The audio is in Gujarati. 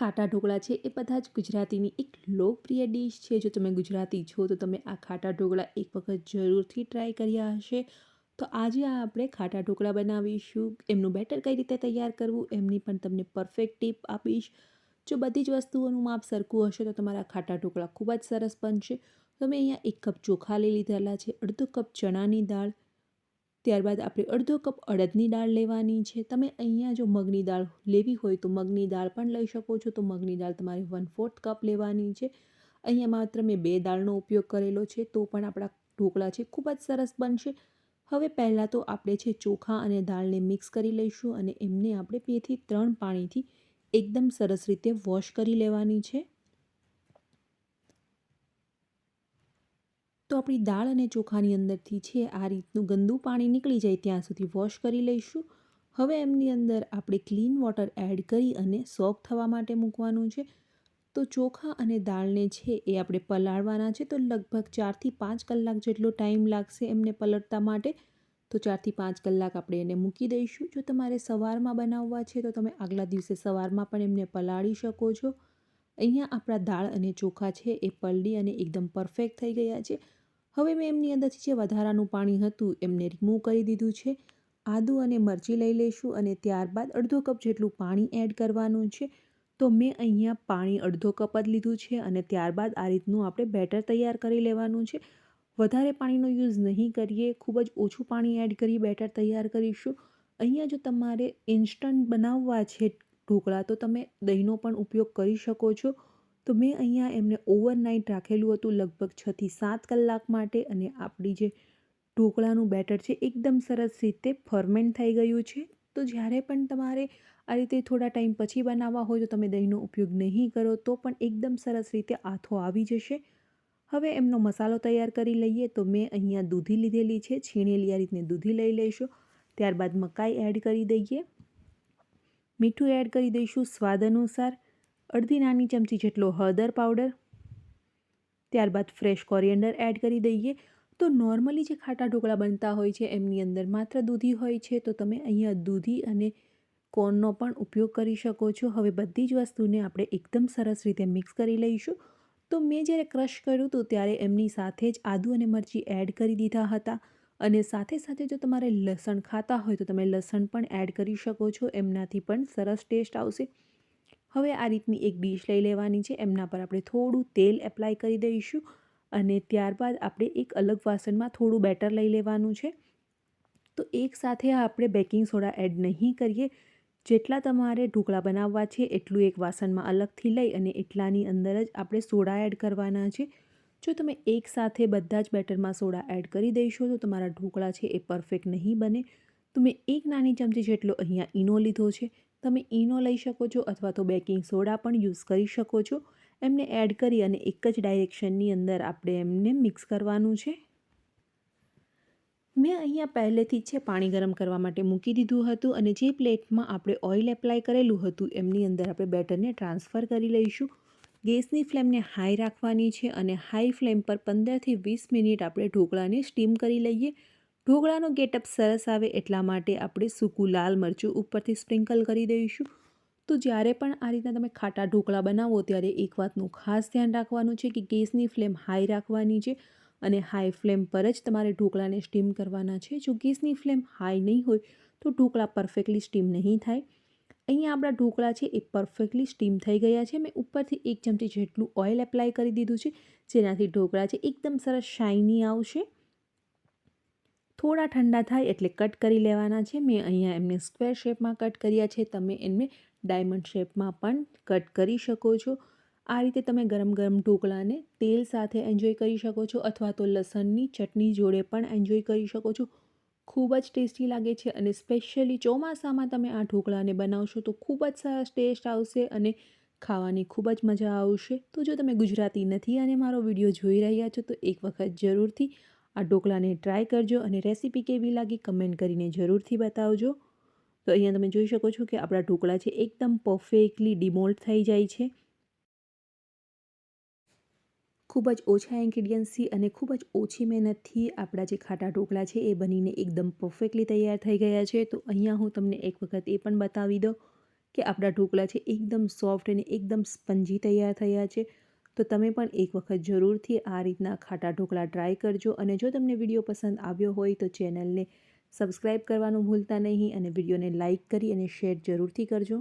ખાટા ઢોકળા છે એ બધા જ ગુજરાતીની એક લોકપ્રિય ડીશ છે. જો તમે ગુજરાતી છો તો તમે આ ખાટા ઢોકળા એક વખત જરૂરથી ટ્રાય કર્યા હશે. તો આજે આપણે ખાટા ઢોકળા બનાવીશું. એમનું બેટર કઈ રીતે તૈયાર કરવું એમની પણ તમને પરફેક્ટ ટીપ આપીશ. જો બધી જ વસ્તુઓનું માપ સરખું હશે તો તમારા ખાટા ઢોકળા ખૂબ જ સરસ બનશે. તમે અહીંયા એક કપ ચોખા લઈ લીધેલા છે, અડધો કપ ચણાની દાળ ત્યારબાદ આપણે અડધો કપ અડદની દાળ લેવાની છે. તમે અહીંયા જો મગની દાળ લેવી હોય તો મગની દાળ પણ લઈ શકો છો. તો મગની દાળ તમારે વન ફોર્થ કપ લેવાની છે. અહીંયા માત્ર મેં બે દાળનો ઉપયોગ કરેલો છે. તો પણ આપણા ઢોકળા છે. ખૂબ જ સરસ બનશે. હવે પહેલાં તો આપણે છે ચોખા અને દાળને મિક્સ કરી લઈશું અને એમને આપણે બેથી ત્રણ પાણીથી એકદમ સરસ રીતે વોશ કરી લેવાની છે. તો આપણી દાળ અને ચોખાની અંદરથી છે આ રીતનું ગંદુ પાણી નીકળી જાય ત્યાં સુધી વોશ કરી લઈશું. હવે એમની અંદર આપણે ક્લીન વોટર એડ કરી અને સોક થવા માટે મૂકવાનું છે. તો ચોખા અને દાળને છે એ આપણે પલાળવાના છે. તો લગભગ ચારથી પાંચ કલાક જેટલો ટાઈમ લાગશે એમને પલળતા માટે. તો ચારથી પાંચ કલાક આપણે એને મૂકી દઈશું. જો તમારે સવારમાં બનાવવા છે તો તમે આગલા દિવસે સવારમાં પણ એમને પલાળી શકો છો. અહીંયા આપણા દાળ અને ચોખા છે એ પલળી અને એકદમ પરફેક્ટ થઈ ગયા છે. હવે મેં એમની અંદરથી જે વધારાનું પાણી હતું એમને રિમૂવ કરી દીધું છે. આદુ અને મરચી લઈ લઈશું અને ત્યારબાદ અડધો કપ જેટલું પાણી એડ કરવાનું છે. તો મેં અહીંયા પાણી અડધો કપ જ લીધું છે અને ત્યારબાદ આ રીતનું આપણે બેટર તૈયાર કરી લેવાનું છે. વધારે પાણીનો યુઝ નહીં કરીએ, ખૂબ જ ઓછું પાણી એડ કરી બેટર તૈયાર કરીશું. અહીંયા જો તમારે ઇન્સ્ટન્ટ બનાવવા છે ઢોકળા તો તમે દહીંનો પણ ઉપયોગ કરી શકો છો. તો મેં અહીંયા એમને ઓવરનાઇટ રાખેલું હતું લગભગ છથી સાત કલાક માટે અને આપણી જે ઢોકળાનું બેટર છે એકદમ સરસ રીતે ફર્મેન્ટ થઈ ગયું છે. તો જ્યારે પણ તમારે આ રીતે થોડા ટાઈમ પછી બનાવવા હોય તો તમે દહીંનો ઉપયોગ નહીં કરો તો પણ એકદમ સરસ રીતે આથો આવી જશે. હવે એમનો મસાલો તૈયાર કરી લઈએ તો મેં અહીંયા દૂધી લીધેલી છે, છીણેલી આ રીતને દૂધી લઈ લઈશું. ત્યારબાદ મકાઈ એડ કરી દઈએ. મીઠું એડ કરી દઈશું સ્વાદ અનુસાર. અડધી નાની ચમચી જેટલો હળદર પાવડર, ત્યારબાદ ફ્રેશ કોરિએન્ડર એડ કરી દઈએ. તો નોર્મલી જે ખાટા ઢોકળા બનતા હોય છે, એમની અંદર માત્ર દૂધી હોય છે, તો તમે અહીંયા દૂધી અને કોર્નનો પણ ઉપયોગ કરી શકો છો. હવે બધી જ વસ્તુને આપણે એકદમ સરસ રીતે મિક્સ કરી લઈશું. તો મેં જ્યારે ક્રશ કર્યું હતું ત્યારે એમની સાથે જ આદુ અને મરચી એડ કરી દીધા હતા. અને સાથે સાથે જો તમારે લસણ ખાતા હોય તો તમે લસણ પણ એડ કરી શકો છો. એમનાથી પણ સરસ ટેસ્ટ આવશે. હવે આ રીતની એક ડીશ લઈ લેવાની છે. એમના પર આપણે થોડું તેલ એપ્લાય કરી દઈશું અને ત્યારબાદ આપણે એક અલગ વાસણમાં થોડું બેટર લઈ લેવાનું છે. તો એક સાથે આપણે બેકિંગ સોડા એડ નહીં કરીએ. જેટલા તમારે ઢોકળા બનાવવા છે એટલું એક વાસણમાં અલગથી લઈ અને એટલાની અંદર જ આપણે સોડા એડ કરવાના છે. જો તમે એક સાથે બધા જ બેટરમાં સોડા એડ કરી દઈશો તો તમારા ઢોકળા છે એ પરફેક્ટ નહીં બને. તો મેં એક નાની ચમચી જેટલો અહીંયા ઈનો લીધો છે. તમે ઈનો લઈ શકો છો અથવા તો બેકિંગ સોડા પણ યુઝ કરી શકો છો. એમને એડ કરી અને એક જ ડાયરેક્શનની અંદર આપણે એમને મિક્સ કરવાનું છે. મેં અહીંયા પહેલેથી જ છે પાણી ગરમ કરવા માટે મૂકી દીધું હતું અને જે પ્લેટમાં આપણે ઓઇલ એપ્લાય કરેલું હતું એમની અંદર આપણે બેટરને ટ્રાન્સફર કરી લઈશું. ગેસની ફ્લેમને હાઈ રાખવાની છે અને હાઈ ફ્લેમ પર પંદરથી વીસ મિનિટ આપણે ઢોકળાને સ્ટીમ કરી લઈએ. ઢોકળાનો ગેટઅપ સરસ આવે એટલા માટે આપણે સૂકું લાલ મરચું ઉપરથી સ્પ્રિંકલ કરી દઈશું. તો જ્યારે પણ આ રીતના તમે ખાટા ઢોકળા બનાવો ત્યારે એક વાતનું ખાસ ધ્યાન રાખવાનું છે કે ગેસની ફ્લેમ હાઈ રાખવાની છે અને હાઈ ફ્લેમ પર જ તમારે ઢોકળાને સ્ટીમ કરવાના છે. જો ગેસની ફ્લેમ હાઈ નહીં હોય તો ઢોકળા પરફેક્ટલી સ્ટીમ નહીં થાય. અહીંયા આપણા ઢોકળા છે એ પરફેક્ટલી સ્ટીમ થઈ ગયા છે. મેં ઉપરથી એક ચમચી જેટલું ઓઇલ એપ્લાય કરી દીધું છે, જેનાથી ઢોકળા છે એકદમ સરસ શાઇની આવશે. થોડા ઠંડા થાય એટલે કટ કરી લેવાના છે. મેં અહીંયા એમને સ્ક્વેર શેપમાં કટ કર્યા છે. તમે એમને ડાયમંડ શેપમાં પણ કટ કરી શકો છો. આ રીતે તમે ગરમ ગરમ ઢોકળાને તેલ સાથે એન્જોય કરી શકો છો અથવા તો લસણની ચટણી જોડે પણ એન્જોય કરી શકો છો. ખૂબ જ ટેસ્ટી લાગે છે અને સ્પેશિયલી ચોમાસામાં તમે આ ઢોકળાને બનાવશો તો ખૂબ જ સરસ ટેસ્ટ આવશે અને ખાવાની ખૂબ જ મજા આવશે. તો જો તમે ગુજરાતી નથી અને મારો વીડિયો જોઈ રહ્યા છો તો એક વખત જરૂરથી આ ઢોકળાને ટ્રાય કરજો અને રેસીપી કેવી લાગી કમેન્ટ કરીને જરૂરથી બતાવજો. તો અહીંયા તમે જોઈ શકો છો કે આપણા ઢોકળા છે એકદમ પરફેક્ટલી ડિમોલ્ટ થઈ જાય છે. ખૂબ જ ઓછા ઇન્ગ્રીડિયન્ટ્સથી અને ખૂબ જ ઓછી મહેનતથી આપણા જે ખાટા ઢોકળા છે એ બનીને એકદમ પરફેક્ટલી તૈયાર થઈ ગયા છે. તો અહીંયા હું તમને એક વખત એ પણ બતાવી દઉં કે આપણા ઢોકળા છે એકદમ સોફ્ટ અને એકદમ સ્પંજી તૈયાર થયા છે. તો તમે પણ એક વખત જરૂરથી આ રીતના ખાટા ઢોકળા ટ્રાય કરજો અને જો તમને વીડિયો પસંદ આવ્યો હોય તો ચેનલને સબસ્ક્રાઈબ કરવાનું ભૂલતા નહીં અને વિડીયોને લાઇક કરી અને શેર જરૂરથી કરજો.